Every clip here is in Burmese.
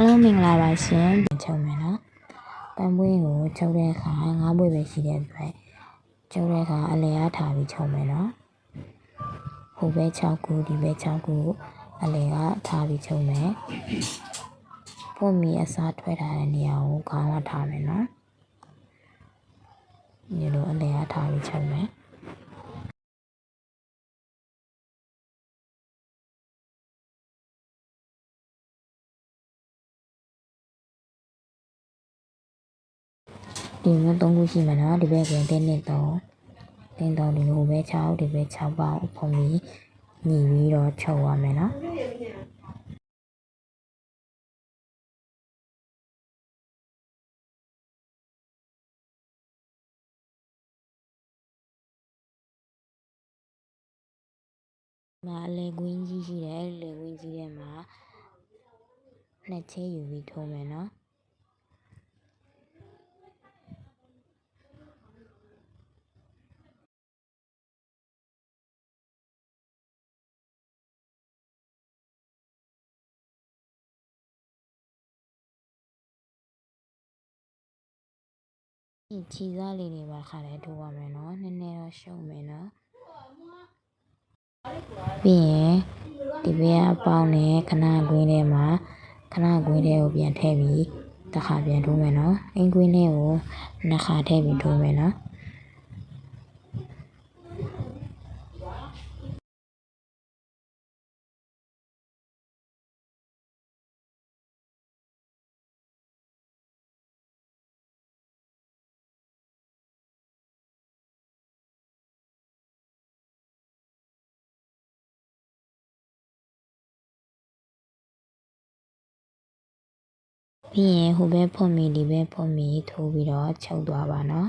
အားလုံးမင်္ဂလာပါရှင်ပြန်ချုပ်မယ်နော်ပန်းပွင့်ကိုချုပ်တဲ့အခါငါးပွင့်ပဲရှိတဲ့အတွက်ချုပ်တဲ့အခါအလဲအားထားပြီးချုပ်မယ်နော်ဟိုဘက်6ခုဒီဘက်6ခုအလဲကထားပြီးချုပ်မယ်ဖွင့်မီအစားထွက်ထားတဲ့နေရာကိုခေါင်းကထားမယ်နော်ဒီလိုအလဲအားထားပြီးချုပ်မယ် ဒီမျိုးသုံးခုရှိမှာနော်ဒီဘက်ကတင်းနဲ့တော့တင်းတော့ဒီလိုပဲ6ဒီဘက်6ပေါင်းဖုံပြီးညီပြီးတော့ချုပ်ရမယ်နော်မှာအလေကွင်းကြီးရှိတယ်အဲ့လေကွင်းကြီးထဲမှာနှစ်ချေယူပြီးထိုးမယ်နော် ဒီခြေစားလေးတွေပါခါလဲထိုးရမယ်နော်နည်းနည်းတော့ရှုံမယ်နော်ပြီးရင်ဒီဘက်အပေါင်းနဲ့ခဏကွင်းထဲမှာခဏကွင်းထဲကိုပြန်ထည့်ပြီးတစ်ခါပြန်ထိုးမယ်နော်အင်ကွင်းထဲကိုနှစ်ခါထည့်ပြီးထိုးမယ်နော် ပြီးရင်ဟိုဘက်ဖွင့်ပြီးဒီဘက်ဖွင့်ပြီးထိုးပြီးတော့ချုပ်သွားပါနော်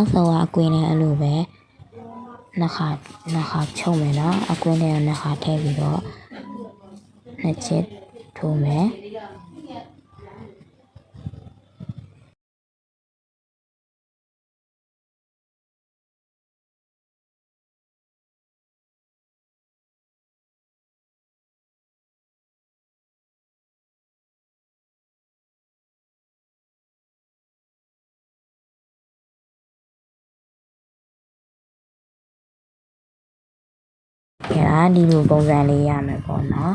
နောက်ဆုံးကအကွင်းနဲ့အဲ့လိုပဲနှစ်ခါနှစ်ခါချုပ်မယ်နော်အကွင်းနဲ့နှစ်ခါထည့်ပြီးတော့နှစ်ချက်ထိုးမယ် အဲ့ဒါဒီလိုပုံစံလေးရမယ်ပေါ့နော်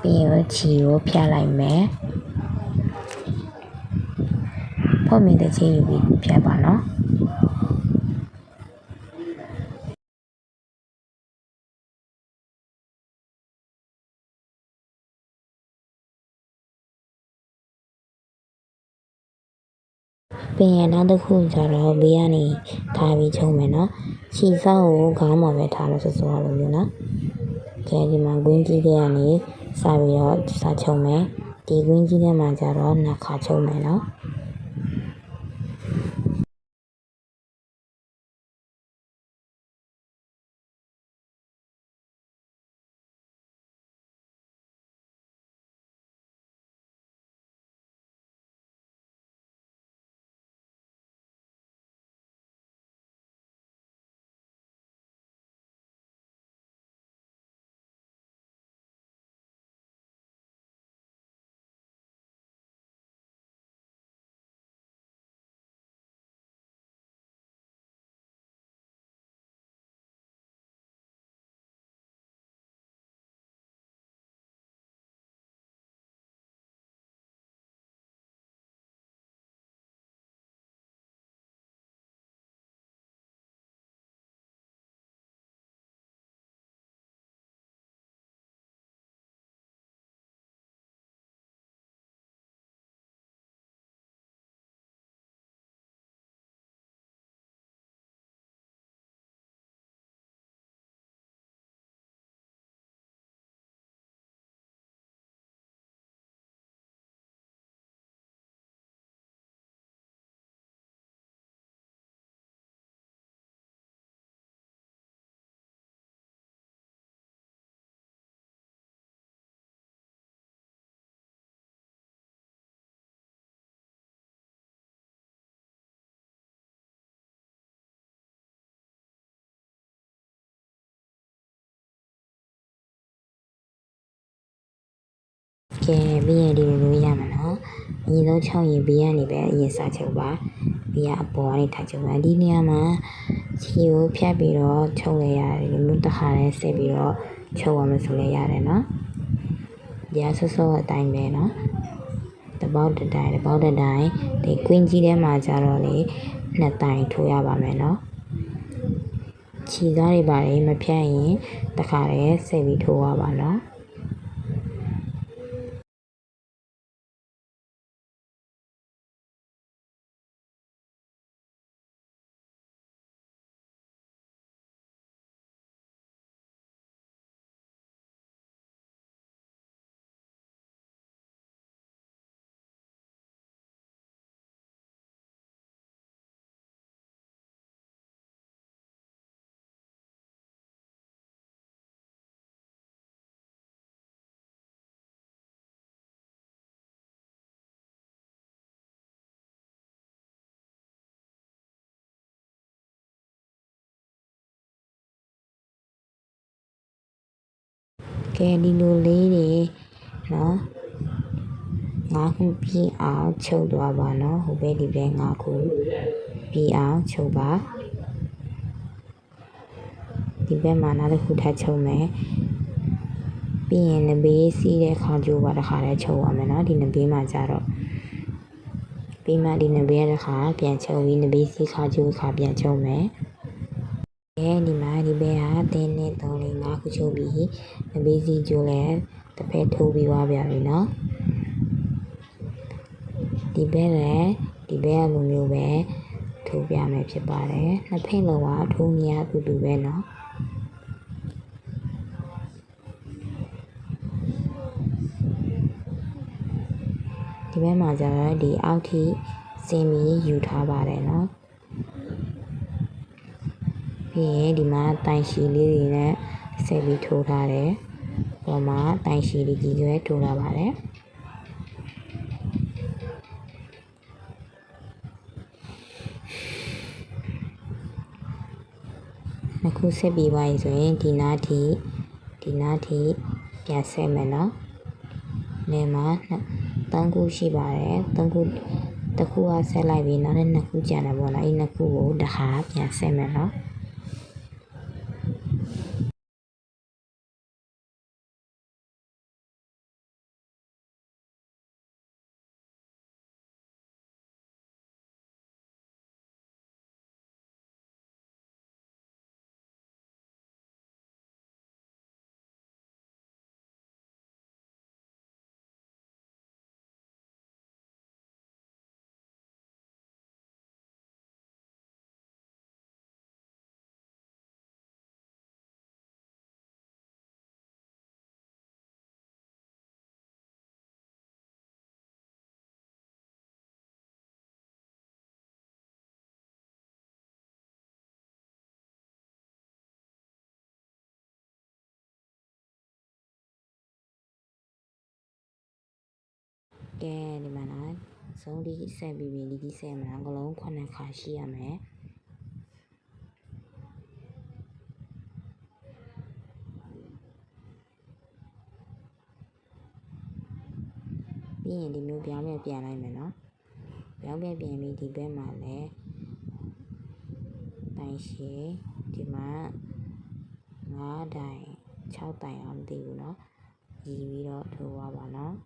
ပြီးရင်ခြေကိုဖြတ်လိုက်မယ်ဖွင့်မိတဲ့ခြေယူပြီးဖြတ်ပါနော် ပြီးရင်နောက်တစ်ခုကျတော့ဘေးကနေထားပြီးချုံမယ်နော်ခြေစောက်ကိုခေါင်းမှာပဲထားလို့ဆိုဆိုရလို့မျိုးနော်ကဲဒီမှာကွင်းကြီးတွေကနေစပြီးတော့စာချုံမယ်ဒီကွင်းကြီးထဲမှာကျတော့နှစ်ခါချုံမယ်နော် ကဲပြီးရင်ဒီလိုလိုရမှာနော်အရင်ဆုံး6ရင်ဘေးကနေပဲအရင်စချုပ်ပါဘေးကအပေါ်ကနေထားချုပ်ပါဒီနေရာမှာခြေကိုဖြတ်ပြီးတော့ချုပ်လိုက်ရတယ်ဒီမျိုးတစ်ခါလဲဆက်ပြီးတော့ချုပ်ရမယ်ဆိုလဲရတယ်နော်ဒီအဆော့ဆော့အတိုင်းပဲနော်တပေါက်တစ်တိုင်းတပေါက်တစ်တိုင်းဒီ queen ကြီးထဲမှာကျတော့လေနှစ်တိုင်းထိုးရပါမယ်နော်ခြေသားတွေပါတယ်မဖြတ်ရင်တခါလဲဆက်ပြီးထိုးရပါနော် ကဲဒီလိုလေးတွေနော်ငါးခုပြီးအောင်ချုပ်သွားပါနော်ဟိုဘက်ဒီဘက်ငါးခုပြီးအောင်ချုပ်ပါဒီဘက်မှာနောက်တစ်ခုထပ်ချုပ်မယ်ပြီးရင်နဘေးစီးတဲ့ခါကျိုးပါတစ်ခါလဲချုပ်ရမယ်နော်ဒီနဘေးမှာကြတော့ပြီးမှဒီနဘေးတစ်ခါပြန်ချုပ်ပြီးနဘေးစီးခါကျိုးခါပြန်ချုပ်မယ် အဲဒီမှာဒီဘက်ဟာတင်းနဲ့သုံးလေးငါးခုချုပ်ပြီးအပေးစီကျိုးလဲတစ်ဖက်ထိုးပြီးွားပြပြီနော်ဒီဘက်လည်းဒီဘက်ကလိုမျိုးပဲထိုးပြမယ်ဖြစ်ပါတယ်နှစ်ဖက်လုံးကထိုးမြအတူတူပဲနော်ဒီဘက်မှာကျတော့ဒီအောက်ထိစင်ပြီးယူထားပါတယ်နော် ပြီးရင်ဒီမှာတိုင်ရှည်လေးတွေနဲ့ဆက်ပြီးထိုးထားတယ်။ပေါ်မှာတိုင်ရှည်လေးကြီးရွယ်ထိုးလာပါတယ်။အခုဆက်ပြီးပါရင်ဆိုရင်ဒီနားထိဒီနားထိပြန်ဆက်မယ်နော်။နေမှာ3ခုရှိပါတယ်။3ခုတစ်ခုကဆက်လိုက်ပြီးနောက်တစ်ခုကျန်တယ်ပေါ့နော်။အဲ့နှစ်ခုကိုတစ်ခါပြန်ဆက်မယ်နော်။ ကဲဒီမှာနော်ဆုံးဒီဆက်ပြီးပြီဒီဒီဆက်မှာအကလုံး9ခါရှိရမယ်ပြီးရင်ဒီမျိုးပြောင်းပြန်ပြန်လိုက်မယ်နော်ပြောင်းပြန်ပြန်ပြီးဒီဘက်မှာလည်းတိုင်ရှည်ဒီမှာ9တိုင်6တိုင်အောင်မသိဘူးနော်ရည်ပြီးတော့ထိုးသွားပါနော်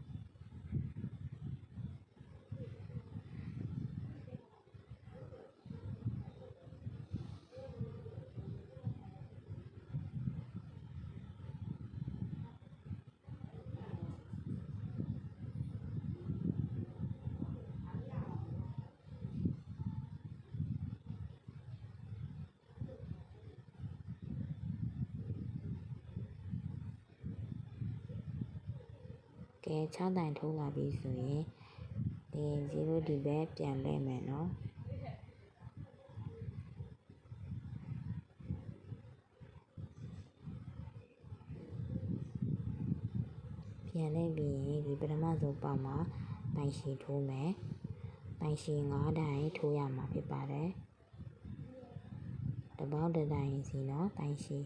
6တိုင်ထိုးလာပြီဆိုရင်ဒီ0ဒီပဲပြန်လဲမယ်နော်ပြန်လဲပြီးရင်ဒီပထမဆုံးပေါက်မှာတိုင်ရှည်ထိုးမယ်တိုင်ရှည်9တိုင်ထိုးရမှာဖြစ်ပါတယ်တပေါက်တစ်တိုင်စီနော်တိုင်ရှည်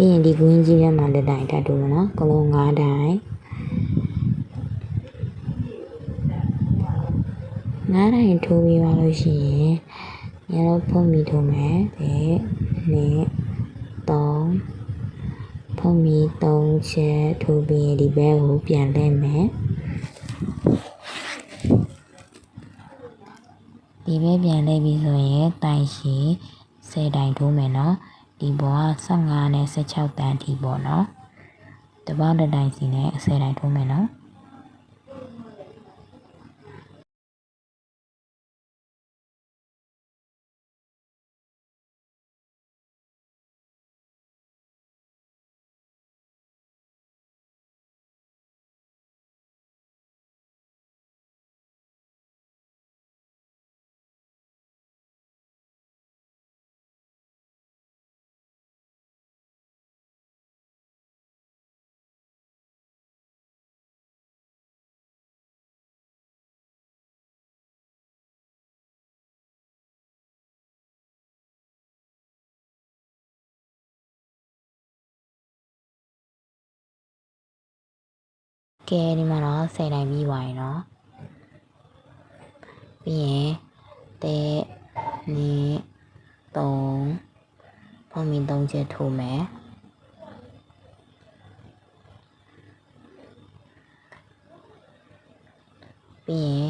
ပြီးရင်ဒီကွင်းကြီးထဲမှာတစ်တိုင်ထပ်ထိုးမယ်နော်ကလုံး9တိုင်9တိုင်ထိုးပြီးပါလို့ရှိရင်ရတော့ဖုံးမီထိုးမယ်တဲ့နဲ့3ဖုံးမီ3ချက်ထိုးပြီးဒီဘက်ကိုပြန်လဲမယ်ဒီဘက်ပြန်လဲပြီးဆိုရင်တိုင်ရှိ10တိုင်ထိုးမယ်နော် ဒီဘောက15နဲ့16တန်းအထိပေါ့နော်တပေါင်းတစ်တိုင်စီနဲ့10တိုင်ထိုးမယ်နော် ကဲဒီမှာတော့10တိုင်ပြီးပါရင်နော်ပြီးရင်တဲ့နေ3ဖုံးမီ3ချက်ထိုးမယ်ပြီးရင်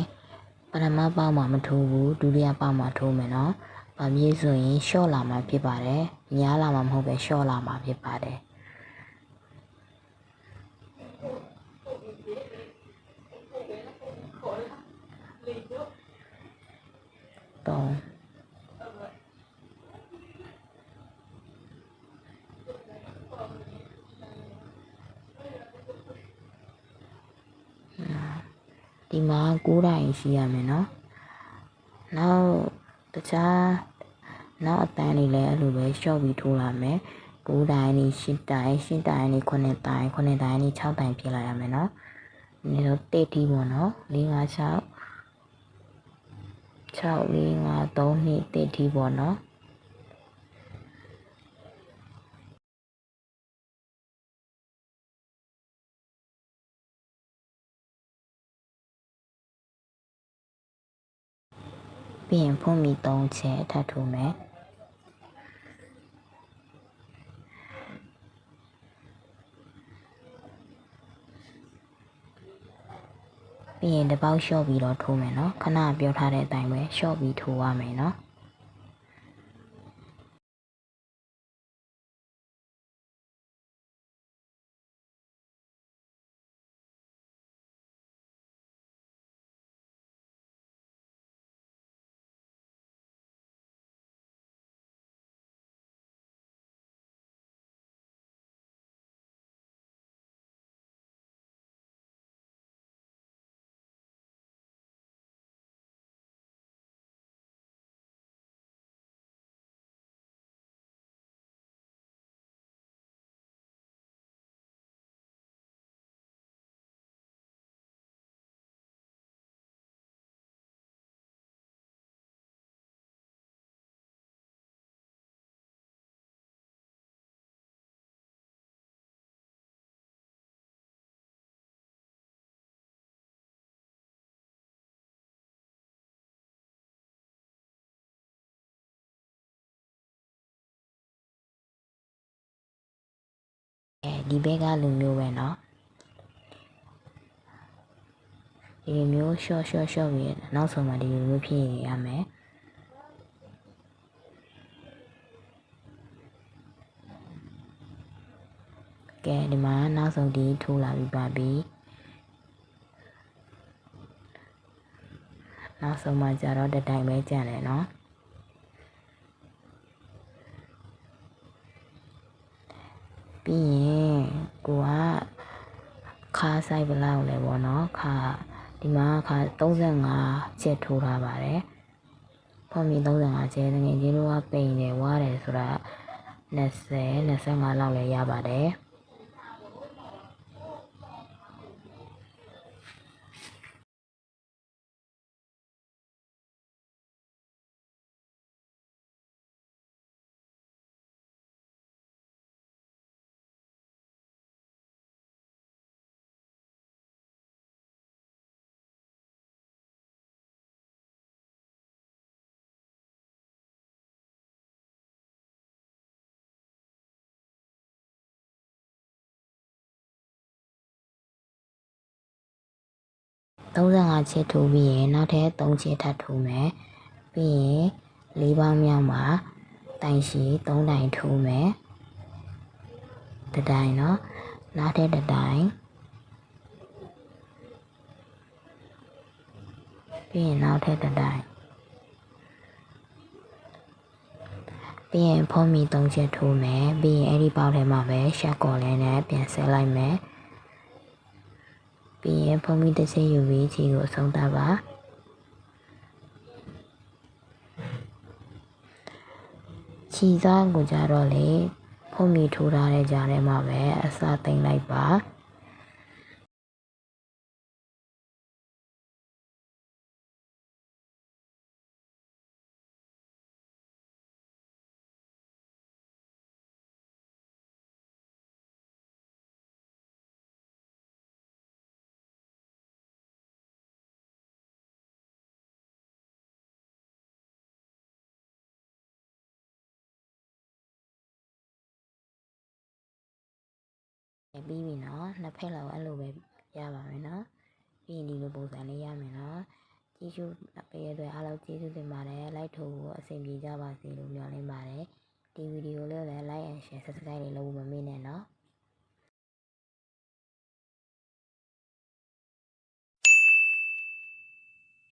ပထမပေါက်မှာမထိုးဘူးဒုတိယပေါက်မှာထိုးမယ်နော်။ဗာပြေးဆိုရင်ရှော့လာမှာဖြစ်ပါတယ်။ညားလာမှာမဟုတ်ပဲရှော့လာမှာဖြစ်ပါတယ်။တော့ဒီမှာ9တိုင်ရှိရမယ်နော်နောက်တခြား နောက်အတန်းလေးလည်းအဲ့လိုပဲရှော့ပြီးထိုးလာမယ်9တိုင်နေ10တိုင်10တိုင်နေ9တိုင်9တိုင်နေ6တိုင်ဖြစ်လာရမယ်နော်ဒီတော့တိတ်တီးပေါ့နော်4 5 6 6 4 5 3နှစ်တိတ်တီးပေါ့နော်ပြီးရင်ဖုံးမီ3ချက်ထပ်ထိုးမယ် ပြီးရင်တစ်ပေါက်လျှော့ပြီးတော့ထိုးမယ်နော်ခဏပြောထားတဲ့အတိုင်းပဲလျှော့ပြီးထိုးရမယ်နော် ဒီဘက်ကလူမျိုးပဲเนาะဒီလိုမျိုးရှော့ရှော့ရှော့ပြီးနောက်ဆုံးမှဒီလိုမျိုးဖြစ်ရမယ်ကဲဒီမှာနောက်ဆုံးဒီထိုးလာပြီးပါပြီနောက်ဆုံးမှကြတော့တတိုင်ပဲကြံတယ်เนาะ ပြီးရင်ကိုကခါဆိုင်ဘလောက်လဲပေါ့နော်ခါဒီမှာခါ35ချက်ထိုးထားပါတယ်ဖုံမီ35ချက်ငွေချင်းတို့ကပိန်တယ်ဝါတယ်ဆိုတာ20 25လောက်လည်းရပါတယ် 35ချက်ထိုးပြီးရင်နောက်ထပ်3ချက်ထပ်ထိုးမယ်ပြီးရင်၄ပေါင်းမြောက်မှာတိုင်ရှိ3တိုင်ထိုးမယ်တစ်တိုင်เนาะနောက်ထပ်တစ်တိုင်ပြီးရင်နောက်ထပ်တစ်တိုင်ပြီးရင်ဖုံးမီ3ချက်ထိုးမယ်ပြီးရင်အဲ့ဒီပေါက်ထဲမှာပဲရှက်ကော်လေးနဲ့ပြန်ဆက်လိုက်မယ် ပြီးရင်ဖုံးမီတစ်ချက်ယူပြီးခြေကိုအဆုံးသတ်ပါခြီစားကိုကြတော့လေဖုံးမီထိုးထားတဲ့ကြားထဲမှာပဲအစာသိမ့်လိုက်ပါ ပြီးပြီနော်နှစ်ဖက်လောက်အဲ့လိုပဲရပါမယ်နော်ပြီးရင်ဒီလိုပုံစံလေးရမယ်နော်ကျေးဇူးပေးရတဲ့အားလုံးကျေးဇူးတင်ပါတယ်လိုက်ထိုးကိုအဆင်ပြေကြပါစေလို့မျှော်လင့်ပါတယ်ဒီဗီဒီယိုလေးလည်း like and share subscribe လေးလုပ်ဖို့မမေ့နဲ့နော်